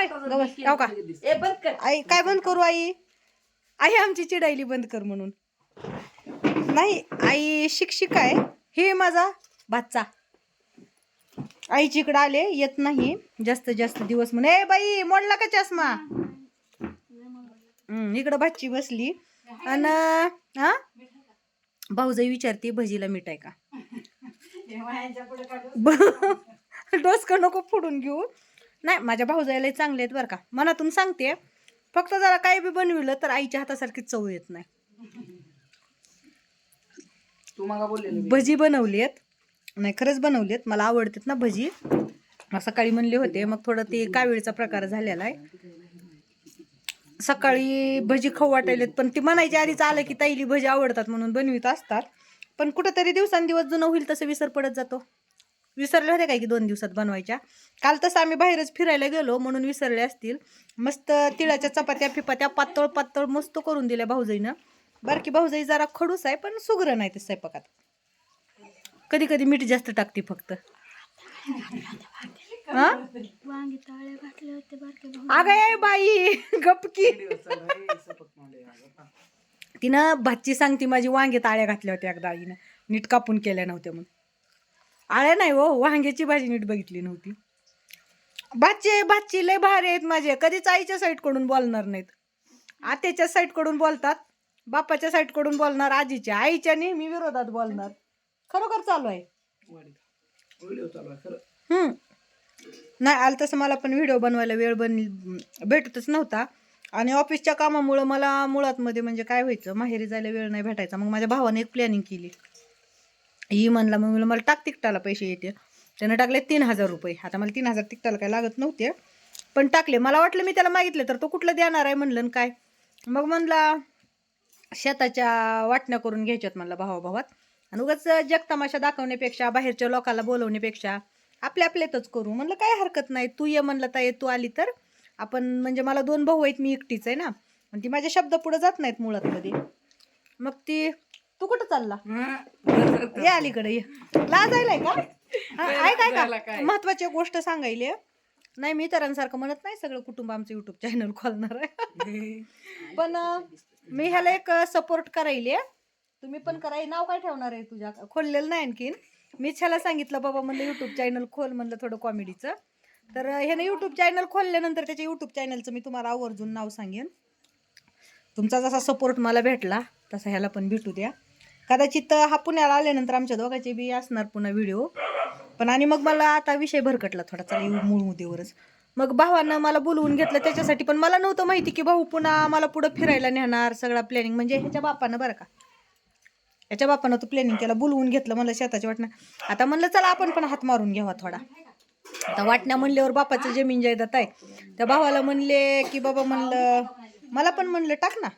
बाई गवस गाव का? ए बंद कर. आई काय बंद करू आई? आई आमची चिडायली बंद कर म्हणून. नाही आई शिक्षिका आहे. हे माझा बाच्चा. आईची इकडं आले येत नाही. जास्त जास्त दिवस म्हणे ए बाई मोडला का चष्मा? हम्म, इकडं भाची बसली. आणि हा? भाऊजाई विचारते भजीला मीठ आहे का डोसकं नको फोडून घेऊ. नाही माझ्या भाऊजाईला चांगले आहेत बरं का. मनातून सांगते फक्त जरा काय बी बनविलं तर आईच्या हातासारखी चव येत नाही. तू भजी बनवली आहेत नाही खरंच बनवली आहेत मला आवडतात ना भजी. सकाळी म्हणले होते मग थोडं ते कावीळचा प्रकार झालेला आहे. सकाळी भजी खाऊ वाटायलेत पण ती म्हणायच्या आधीच आलं की ताईली भजी आवडतात म्हणून बनवित असतात. पण कुठंतरी दिवसांदिवस जुनं होईल तसं विसर पडत जातो. विसरले होते काय की दोन दिवसात बनवायच्या. काल तसं आम्ही बाहेरच फिरायला गेलो म्हणून विसरले असतील. मस्त तिळाच्या चपात्या फिपात्या पातळ पातळ मस्त करून दिल्या भाऊजाईनं. बारकी भाऊजाई जरा खडूस आहे पण सुग्र नाही ते स्वयंपाकात. कधी कधी मीठ जास्त टाकते फक्त. हा? अगं बाई गपकी तिनं भाची सांगती माझी वांगे ताळ्या घातल्या होत्या एकदा आईनं. नीट कापून केल्या नव्हत्या म्हणून. आळ्या नाही हो वांग्याची भाजी नीट बघितली नव्हती. भाचे भाची लय भारी आहेत माझे. कधीच आईच्या साईडकडून बोलणार नाहीत. आत्याच्या साईडकडून बोलतात बापाच्या साईडकडून बोलणार आजीच्या. आईच्या नेहमी विरोधात बोलणार. खरोखर चालू आहे. हम्म. नाही आलं तसं मला पण व्हिडिओ बनवायला वेळ बन भेटतच नव्हता. आणि ऑफिसच्या कामामुळं मला मुळात मध्ये म्हणजे काय व्हायचं माहेरी जायला वेळ नाही भेटायचा. मग माझ्या भावाने एक प्लॅनिंग केली. ही म्हणला मग म्हणलं मला टाक तिकटाला पैसे येते. त्यानं टाकले तीन हजार रुपये. आता मला तीन हजार तिकटाला काय लागत नव्हते पण टाकले. मला वाटलं मी त्याला मागितलं तर तो कुठलं देणार आहे म्हणलं काय. मग म्हणला शेताच्या वाटण्या करून घ्यायच्यात म्हणलं भावाभावात आणि उगाच जगतमाशा दाखवण्यापेक्षा बाहेरच्या लोकांना बोलवण्यापेक्षा आपल्या आपल्यातच करू. म्हणलं काय हरकत नाही तू ये म्हणलं ताई तू आली तर. आपण म्हणजे मला दोन भाऊ आहेत मी एकटीच आहे ना. आणि ती माझ्या शब्द पुढे जात नाहीत मुळात कधी. मग ती तू कुठं चालला? ये अलीकडे ये. लाजायलाय का? हा, आहे काय का काय? महत्वाची एक गोष्ट सांगायली. नाही मी इतरांसारखं म्हणत नाही सगळं कुटुंब आमचं युट्यूब चॅनल खोलणार आहे. पण अं, मी ह्याला एक सपोर्ट करायले तुम्ही पण कराय नाव काय ठेवणार आहे तुझ्या? खोललेलं नाही आणखीन. मीच ह्याला सांगितलं बाबा म्हणलं युट्यूब चॅनल खोल म्हणलं थोडं कॉमेडीचं तर अं, ह्यानं युट्यूब चॅनल खोलल्यानंतर त्याच्या युट्यूब चॅनलचं मी तुम्हाला आवर्जून नाव सांगेन. तुमचा जसा सपोर्ट मला भेटला तसा ह्याला पण भेटू द्या. कदाचित हा पुण्याला आल्यानंतर आमच्या दोघांचे बी असणार पुन्हा व्हिडिओ पण आणि मग मला आता विषय भरकटला थोडा चला येऊ मूळ मुद्द्यावरच. मग भावानं मला बोलवून घेतलं त्याच्यासाठी पण मला नव्हतं माहिती की भाऊ पुन्हा मला पुढं फिरायला नेणार सगळा प्लॅनिंग म्हणजे ह्याच्या बापानं बरं का? ह्याच्या बापानं तो प्लॅनिंग केला बोलवून घेतलं मला शेताच्या वाटणं. आता म्हणलं चला आपण पण हात मारून घ्यावा थोडा. आता वाटण्या म्हणल्यावर बापाचं जमीन जायदात आहे. त्या भावाला म्हणले की बाबा म्हणलं मला पण म्हणलं टाक ना.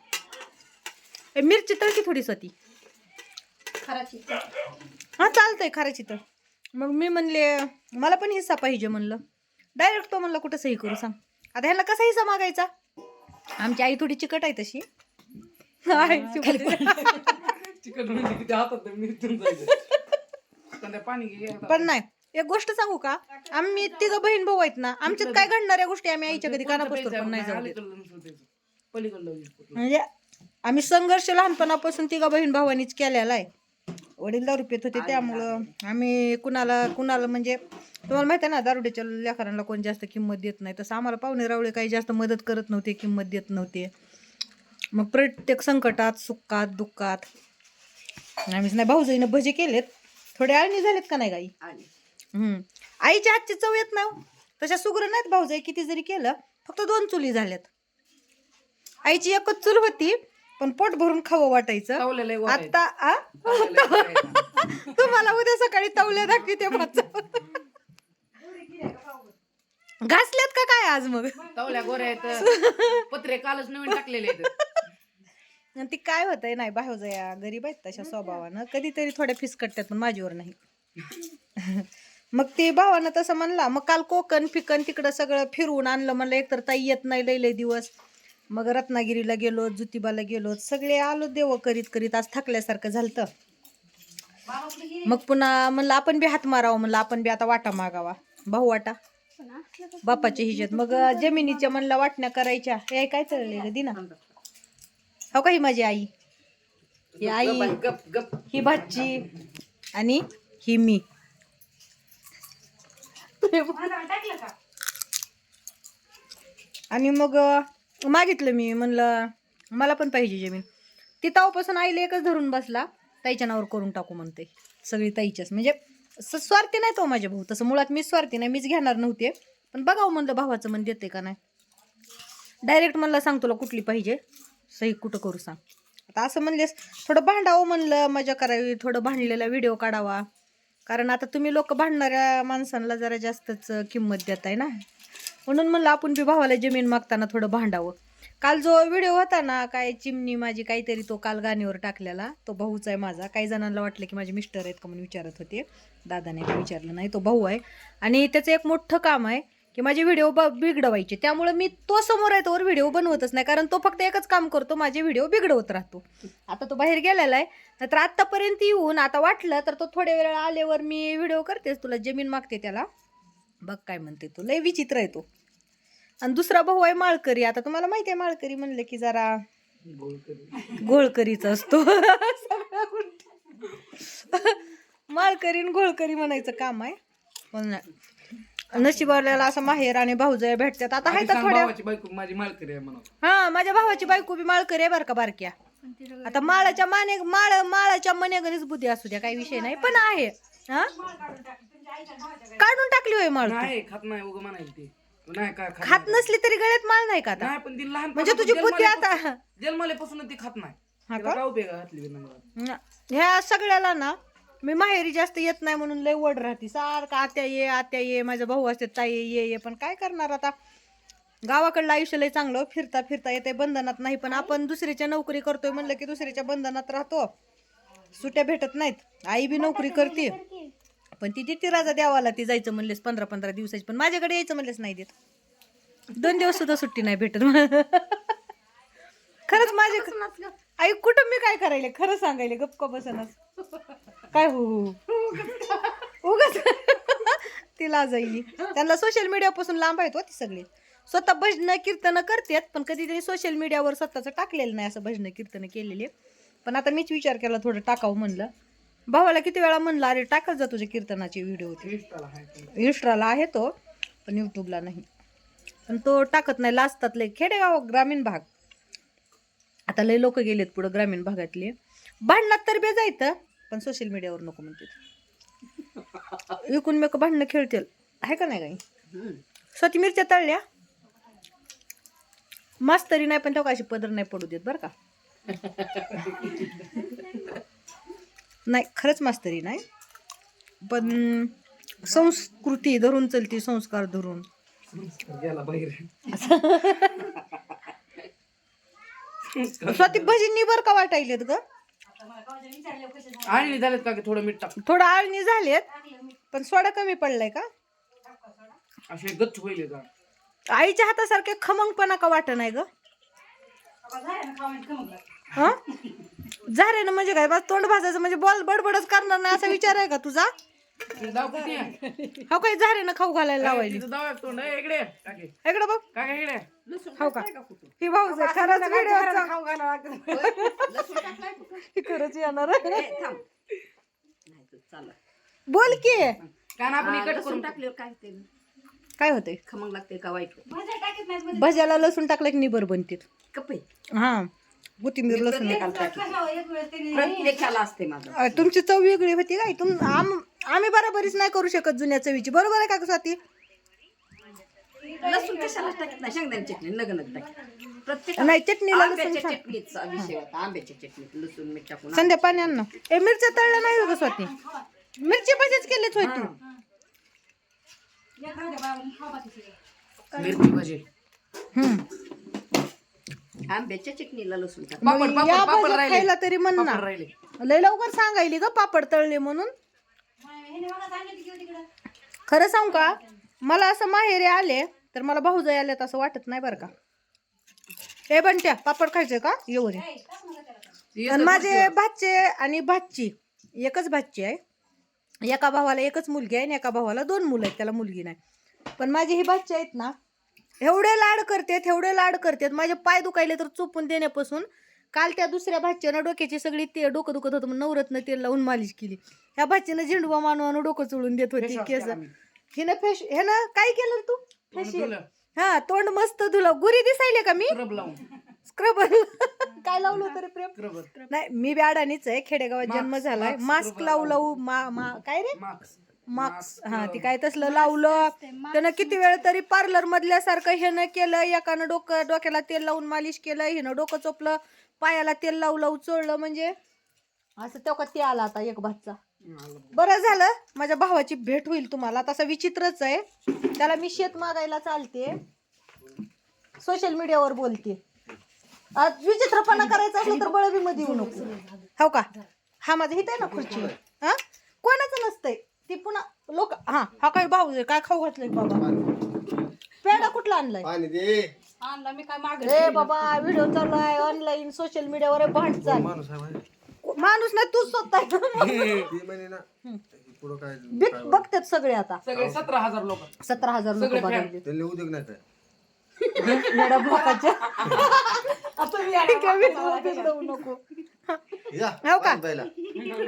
मिरची तळकी थोडी स्वती हा चालतंय खराची तर. मग मी म्हणले मला पण हिस्सा पाहिजे म्हणलं. डायरेक्ट तो म्हणला कुठं सही करू सांग. आता ह्याला कसा हिस्सा मागायचा? आमची आई थोडी चिकट आहे तशी. म्हणजे पण ते पाणी घे पण नाही एक गोष्ट सांगू का? आम्ही तिघं बहीण भाऊ आहेत ना आमच्यात काय घडणाऱ्या गोष्टी? आम्ही आईच्या कधी कानापुस्तक पण नाही जाऊ देत. पलीकडलं म्हणजे आम्ही संघर्ष लहानपणापासून तिघा बहीण भावानीच केलेला आहे. वडील दारू पित होते त्यामुळं आम्ही कुणाला कुणाला म्हणजे तुम्हाला माहिती आहे ना दारुड्याच्या लेकरांना कोण जास्त किंमत देत नाही. तसं आम्हाला पाहुणे रावळे काही जास्त मदत करत नव्हते किंमत देत नव्हते. मग प्रत्येक संकटात सुखात दुःखात आम्हीच नाही भाऊजाईनं भजे केलेत. थोडे आळणी झालेत का नाही गाई? हम्म. आईच्या हातची चव येत नाही हो. तशा सुग्र नाहीत भाऊजाई किती जरी केलं फक्त दोन चुली झाल्यात. आईची एकच चूल होती. पण पोट भरून खावं वाटायचं. तवलेलं. आता आ? तवलेलं. तुम्हाला उद्या सकाळी तवल्या दाखविते माझं घासल्यात का काय आज मग? तवल्या गोऱ्या आहेत. पत्रे कालच नवीन टाकलेले आहेत. आणि ती काय होतंय नाही भाऊजया गरीब आहेत तशा स्वभावानं. कधीतरी थोड्या फिसकटतात पण माझ्यावर नाही. मग ते भावानं तसं म्हणला मग काल कोकण फिकन तिकडं सगळं फिरवून आणलं. म्हणलं एकतर ताई येत नाही लय लय दिवस. मग रत्नागिरीला गेलो ज्योतिबाला गेलो सगळे आलो देव करीत करीत आज थकल्यासारखं झालतं. मग पुन्हा म्हणलं आपण बी हात मारावं म्हणलं आपण बी आता वाटा मागावा. भाऊ वाटा. बापाच्या हिच्यात मग जमिनीच्या म्हणला वाटण्या करायच्या. हे काय चाललंय ग दिना? हो का ही माझी आई? ही आई गप गप ही भाची आणि ही मी. आणि मग मागितलं मी म्हणलं मला पण पाहिजे जमीन. ती तेव्हापासून आईला एकच धरून बसला ताईच्या नावावर करून टाकू म्हणते. सगळी ताईच्याच. म्हणजे स्वार्थी नाही तो माझ्या भाऊ. तसं मुळात मी स्वार्थी नाही मीच घेणार नव्हते. पण बघावं म्हणलं भावाचं मन देते का नाही? डायरेक्ट म्हणलं सांग तुला कुठली पाहिजे. सही कुठं करू सांग. आता असं म्हणलेस थोडं भांडावं म्हणलं मजा करावी थोडं भांडलेला व्हिडिओ काढावा. कारण आता तुम्ही लोक भांडणाऱ्या माणसांना जरा जास्तच किंमत देताय ना. म्हणून म्हणलं आपण बी भावाला जमीन मागताना थोडं भांडावं. काल जो व्हिडिओ होता ना काय चिमणी माझी काहीतरी तो काल गाणीवर टाकलेला तो भाऊच आहे माझा. काही जणांना वाटलं की माझे मिस्टर आहेत का म्हणून विचारत होते. दादाने काही विचारलं नाही तो भाऊ आहे. आणि त्याचं एक मोठं काम आहे की माझे व्हिडिओ ब बिघडवायचे. त्यामुळे मी तो समोर आहे तोवर व्हिडिओ बनवतच नाही. कारण तो फक्त एकच काम करतो माझे व्हिडिओ बिघडवत राहतो. आता तो बाहेर गेलेला आहे. नाहीतर आत्तापर्यंत येऊन आता वाटलं तर तो थोड्या वेळा आल्यावर मी व्हिडिओ करतेच. तुला जमीन मागते त्याला. बघ काय म्हणते तू. लय विचित्र आहे तो. आणि दुसरा भाऊ आहे माळकरी. आता तुम्हाला माहिती आहे माळकरी म्हणलं की जरा. घोळकरीचा असतो. माळकरी घोळकरी म्हणायचं काम आहे. पण नशिबाला असं माहेर आणि भाऊजया भेटतात. आता आहे सांग थोड्या माझी मालकरी आहे हा माझ्या भावाची बायको बी माळकरी आहे बरं का बारक्या? आता माळाच्या माने माळ माळाच्या मनेगणीच बुद्धी असू द्या काही विषय नाही पण आहे. हा? काढून टाकली होय माळ तू? नाही खात नाही उगं म्हणायला ते. नाही काय खात खात नसली तरी गळ्यात माळ नाही का आता? नाही पण ती लहान म्हणजे तुझी बुद्धी आता जन्माल्यापासून ती खात नाही. हा तिला काय उपयोग आहे घातली बी नाही न- ह्या सगळ्याला ना मी माहेरी जास्त येत नाही म्हणून लय वड राहते. सारखं आत्या ये आत्या ये माझा भाऊ असते ताई ये ये पण काय करणार आता? गावाकडलं आयुष्य लय चांगलं फिरता फिरता येते बंधनात नाही पण आपण दुसरीच्या नोकरी करतोय म्हणलं की दुसरीच्या बंधनात राहतो. सुट्या भेटत नाहीत. आई बी नोकरी करते. पण ती देते राजा देवाला ती जायचं म्हणलेस पंधरा पंधरा दिवसाची पण माझ्याकडे यायचं म्हणलेस नाही देत. दोन दिवस सुद्धा सुट्टी नाही भेटत खरंच माझे आई कुठं मी काय करायले? खरं सांगायले गप्प बसनच काय हो हो उगाच. ती लाजायली. त्यांना सोशल मीडियापासून लांब आहेत हो ती सगळी. स्वतः भजनं कीर्तनं करतात पण कधीतरी सोशल मीडियावर स्वतःचं टाकलेलं नाही असं भजनं कीर्तनं केलेली. पण आता मीच विचार केला थोडं टाकावं म्हणलं. भावाला किती वेळा म्हणलं अरे टाकत जा तुझ्या कीर्तनाची व्हिडिओ होती इष्टाला आहे तो. पण यूट्यूबला नाही. पण तो टाकत नाही लाजतात लय. खेडेगाव ग्रामीण भाग. आता लय लोक गेलेत पुढं ग्रामीण भागातले. भांडणात तर बे जायचं पण सोशल मीडियावर नको म्हणते विकून मेक भांडणं खेळतील. आहे का नाही काही? स्वती मिरच्या तळल्या? मास्तरी नाही पण तो अशी पदर नाही पडू देत बरं का? नाही खरंच मास्तरी नाही. पण संस्कृती धरून चलती संस्कार धरून. स्वाती भजींनी बरं का वाटायलेत ग? आणि झालेत का की थोडं मीठ टाक थोडं आळणी झालेत पण सोडा कमी पडलाय का? असे गच्च होईल का आईच्या हातासारखे खमंगपणा का वाट नाही ग? हं? झारे ना म्हणजे काय? बस तोंड भाजायचं म्हणजे बॉल बडबडच करणार नाही असा विचार आहे का तुझा? आहे? हा काही झारे ना खाऊ घालायला इकडे. इकडे बघ. इकडे. हो का? ही भाऊ खरंच व्हिडिओ खरंच येणार आहे. बोल की. कान आपण इकट करून टाकल्यावर काय ते? काय होतंय? खमंग लागते का वाईट? भज्याला लसूण टाकलं की निबर बनतील कपे. हा. कोथिंबीर लसूण प्रत्येकाला असते माझं. अ, तुमची चव वेगळी होती काय? तुम आम आम्ही बराबरीच नाही करू शकत जुन्या चवीची. बरोबर आहे का स्वाती? लसूण कशाला टाकत नाही? शेंगदाणे चटणी लग्न टाकत प्रत्येक नाही चटणीला लसूण आंब्याच्या छान. चटणीचा विषय होता आंब्याच्या चटणीत लसूण मीठ टाकून संध्या पाणी आण ना ए मिरच्या तळल्या नाही हो स्वाती. मिरची भजीच केलीच होय तू. मिरची भजी हम्म. आंब्याच्या चटणीला लसूण टाक. पापड मग पापड या पापड भाज्या राहिले. खायला तरी म्हण ना. पापड राहिले. लय लवकर सांगायली ग पापड तळले म्हणून. खरं सांगू का? मला असं माहेरी आले तर मला भाऊजाई आल्यात असं वाटत नाही बरं का. ए बंट्या पापड खायचे का? येऊ रे आणि माझे भाचे आणि भाची एकच भाची आहे. एका भावाला एकच मुलगी आहे आणि एका भावाला दोन मुलं आहेत त्याला मुलगी नाही. पण माझी ही बाच्चे आहेत ना एवढे लाड करतात एवढे लाड करतात माझे पाय दुखायले तर चोपून देण्यापासून काल त्या दुसऱ्या भाच्यानं डोक्याची सगळी ते डोकं दुखत होतं म्हणून नवरत्न तेल लावून मालिश केली. ह्या भाच्यानं झेंडूबा मानू आणून डोकं चोळून देत होती केस. हिनं फेश ह्यानं काय केलं तू? फेशियल. हा तोंड मस्त धुलं. गुरी दिसायले का मी? स्क्रबर काय लावलं होतं रे प्रेम? स्क्रबर नाही मी बी अडाणीच आहे खेडेगावात Mask, जन्म झालाय. mask मास्क बरोबर लावू लावू. लावू मा मा काय रे? मार्क्स मास्क हा ती काय तसलं लावलं? त्यानं किती वेळ तरी पार्लर मधल्यासारखं ह्यानं केलं एकानं डोकं डोक्याला तेल लावून मालिश केलं हिनं डोकं चोपलं पायाला तेल लावू लावू चोळलं म्हणजे? असं तेव्हा ते आला आता एक भातचा. बरं झालं. माझ्या भावाची भेट होईल तुम्हाला. तसा विचित्रच आहे. त्याला मी शेत मागायला चालते. सोशल मीडियावर बोलते. आज विचित्रपणा करायचा असलं तर बळबी मध्ये येऊ नको. हो का? हा माझा हित आहे ना खुर्ची? हा? कोणाचं नसतंय? ती पुन्हा लोक हा हा काय भाऊ आहे, काय खाऊ घातलंय बाबा? पेढा कुठला आणलाय? पाणी दे. आणला मी काय माग ए बाबा व्हिडिओ चालू आहे ऑनलाईन सोशल मीडियावर भांड चाल. माणूस आहे माहिती? माणूस नाही तूच स्वतः ती म्हणे ना पुढं काय बिग बघतात सगळे आता. सगळे सतरा हजार लोक. सतरा हजार लोक सगळे बघायले उद्योग नाही काय? जाऊ नको. हो का?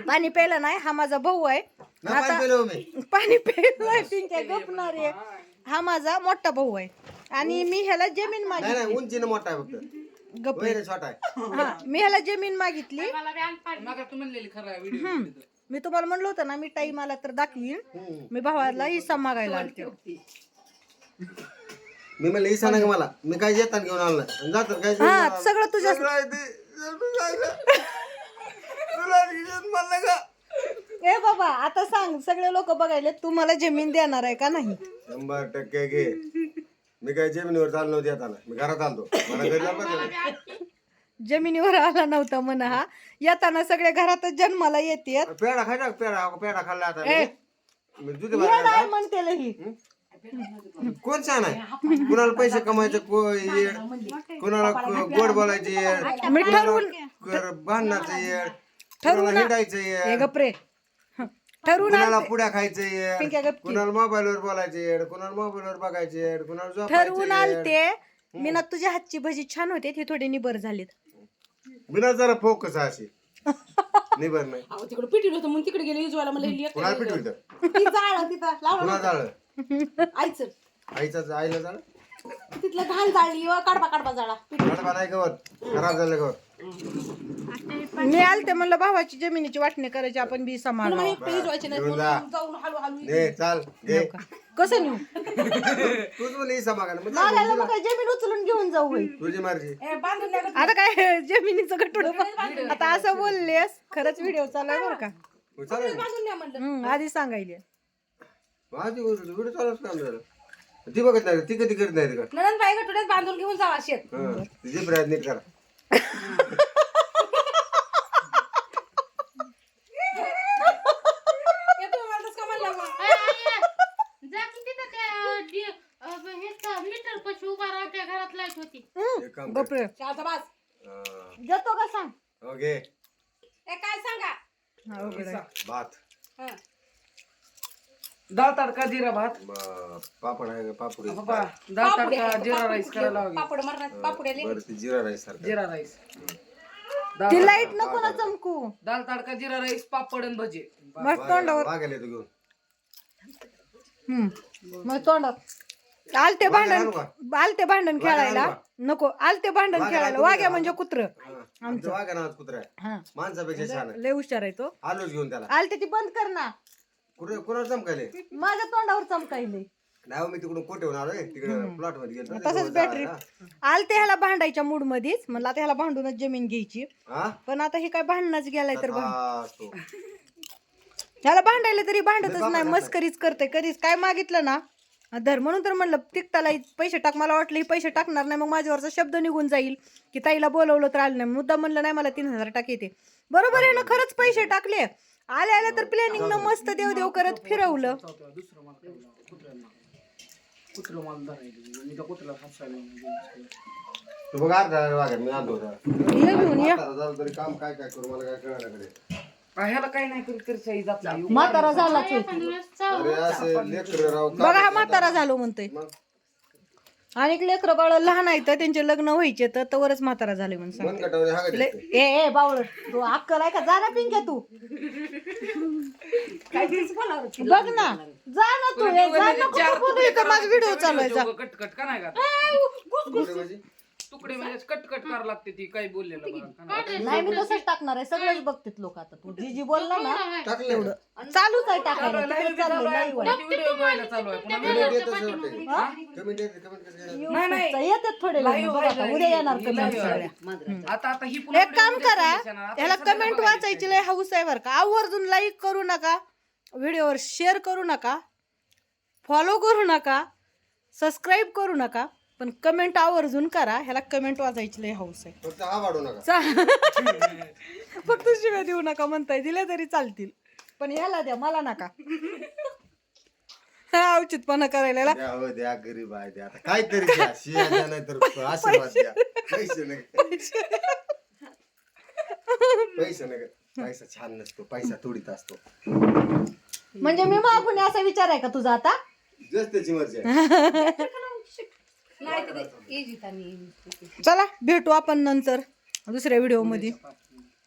पाणी प्यायला. नाही हा माझा भाऊ आहे. नाही पाणी प्यायलं हो मी. पाणी प्यायला पिंक्या गपणार आहे. हा माझा मोठा भाऊ आहे. आणि मी ह्याला जमीन नाही मागितली. नाही उंचीनं मोठा आहे फक्त. गप वैर छोटा आहे. हा मी ह्याला जमीन मागितली. मागा तू म्हणलेली खरं आहे व्हिडिओ मी तुम्हाला म्हणलं होतं ना मी टाईम आला तर दाखवीन. मी भावाला हिस्सा मागायला आलते. मी म्हणलं इसा का मला मी काय येतात घेऊन आणलं आणि जातात काय घेऊन हा आणलं. सगळं तुझ्या सगळं आहे ते. सगळं आहे. तुला घेऊन म्हणलं का ए बाबा आता सांग सगळे लोक बघायले तू मला जमीन देणार आहे का नाही शंभर टक्के घे मी काय जमिनीवर चाललो येताना मी घरात आलतो मला घरी जायला बसायला. जमिनीवर आला नव्हता म्हणा हा येताना सगळे घरातच जन्माला येते पेढा खायचा का पेढा पेढा खाल्ला आता. मी. मी दुधी म्हणते ही कोण छान आहे कुणाला पैसे कमायचं को येड कुणाला को- गोड बोलायचे येड मी ठरवून कुणाला भांडणाचं येड कुणाला हिंडायचं हे. येड गपरे. ठरवून कुणाला पुड्या खायचं पिंक्या येड गपकी. कुणाला मोबाईल वर बोलायचं येड कुणाला मोबाईल वर बघायचं येड कुणाला झोपायचं ठरवून येड आलते मी ना तुझ्या हातची भजी छान होते ती थोडी निबर झालीत. बिना जरा फोकस आहे अशी. निबर नाही. अहो तिकडे पिटील होतं म्हणून तिकडे गेले इजवायला मला कुणाला पिटवित जाळ तिथं. लावलं कुणाला आईचं. आईचा आईला जाळ तिथलं घाण जाळली व काढबा काढबा जाळा. कडबा नाही गवत खराब झालं गवत मी आलते म्हणलं भावाची जमिनीची वाटणी करायची आपण बी सांभाळ मला नाही घेऊन जा. म्हणून जाऊन चाल कसं नेऊ? तूच म्हणली इसा मागायला मग जा. मागायला मग काय जमीन उचलून घेऊन जाऊ होय तुझी मर्जी. ए, बांधून द्या गं. आता काय जमिनीचं गटोड आता असं बोललेस खरंच व्हिडिओ चालू आहे बरं का? मग चालेल. बांधून द्या म्हणलं. हम्म, आधी सांगायले. माझी व्हिडिओ चालूच काम झालं ती बघत नाही ती कधी करत नाही का नंदन बाई गटुड्यात बांधून घेऊन जावा शेत हं. तिची प्रयत्न नीट करा येतो मला तसं का म्हणलं मग? जा की तिथं त्या डि- अ, हे स- मीटर पशी उभा राहा त्या घरात लाइट होती एक काम कर. गपरे शाळेचा बास हं. जातो का सांग घे ए काय सांगा हा, आहे. भात हं. डाळ तडका जिरा भात. पापड आहे का पापड आहे? बाबा डाळ पापडी तडका जिरा राईस करायला? हवी पापड मारणार पापड आले बरं ती जिरा राईस सारखं. जिरा राईस. ती लाइट नको ना चमकू. डाळ तडका जिरा राईस पापड आणि भजी. मग तोंडावर. वाघायला येतो घेऊन. हम्म. मग तोंडात आलते भांडण आलते भांडण खेळायला. नको आलते भांडण वाघ्या खेळायला. वाघ्या म्हणजे कुत्र. हं. आमचं. वाघा नावात कुत्रा आहे. हा. माणसापेक्षा छान आहे लय हुशार आहे तो. आलोच घेऊन त्याला. आलते ती बंद कर ना. कुठे कुणाला चमकायले? माझ्या तोंडावर चमकायले. नाही हो, मी तिकडून आलोय तिकडे प्लॉटमध्ये गेलो तसंच बॅटरी आलते ह्याला भांडायच्या मूड मध्येच. म्हणलं आता ह्याला भांडूनच जमीन घ्यायची. हा? पण आता हे काय भांडणच गेलाय तर भांड- हा, तो. ह्याला भांडायला तरी भांडतच नाही. मस्करीच करते कधीच काय मागितलं ना? धर. म्हणून तर म्हणलं तिकटाला पैसे टाक. मला वाटलं ही पैसे टाकणार नाही. मग माझ्यावरचा शब्द निघून जाईल की ताईला बोलवलं तर आलं नाही. मुद्दा म्हणलं नाही मला तीन हजार टाक येते बरोबर आहे ना? खरंच पैसे टाकले. आले आले तर प्लॅनिंग न मस्त देव देव करत फिरवलं. दुसरं मला कुत्र्याला कुत्रं मला धरायला मी त्या कुत्र्याला हसायला तू बघ अर्धा वाघा मी आणतो होता. ये घेऊन ये. म्हातारा झालं तरी काम काय काय करू मला काय ह्याला काही नाही करू तरी सही जात नाही म्हातारा अरे असं लेकर राव बघा हा म्हातारा झालो म्हणतोय. मग? आणि लेकरं बाळ लहान आहेत तर त्यांचे लग्न व्हायचे तर तवरच म्हातारा झाले म्हणून ले-. ए ए बावळ तू अक्कल आहे का? जा ना पिंक्या तू. बघ ना जा ना तू ए, जा ना कुठं बोलू इथं माझा व्हिडिओ चालू आहे जा कट कट का नाही का? कुठे? तुकडे म्हणजे कट कट करावं लागते ती काही बोललेलं बघा. नाही? नाही मी तसंच टाकणार आहे. सगळेच बघतात लोक आता. तू जी जी बोलला ना टाकलं का? चालूच आहे टाकायला तिकडे चालू आहे, व्हिडिओ बघायला चालू पुन्हा. कमेंट कमेंट येणार? नाही, येतात थोडे Live वेळ बघा आता, आहे, उद्या येणार कमेंट. live आहे. सगळ्या मांजराचं. आता आता ही पुन्हा एक काम करा. आता हे सगळं कमेंट बघायचं. वाचायची लय हाऊस आहे बरं का. आवर्जून लाईक करू नका. व्हिडिओवर शेअर करू नका. फॉलो करू नका. सबस्क्राईब करू नका. पण कमेंट आवर्जून करा ह्याला कमेंट वाचायची लय हाऊस आहे. फक्त हा वाढू नका. चा- फक्त शिव्या देऊ नका म्हणताय दिल्या तरी चालतील. पण ह्याला द्या मला नका. हा औचितपणा करायला. द्या हो द्या गरीब आहे द्या. आता काहीतरी द्या शिया द्या नाही तर आशीर्वाद द्या. पैसे नका. पैसे नका. पैसा छान नसतो पैसा थोडीत असतो. म्हणजे मी मागून असा विचार आहे का तुझा आता? जस त्याची मर्जी आहे. नाही चला भेटू आपण नंतर दुसऱ्या व्हिडिओमध्ये.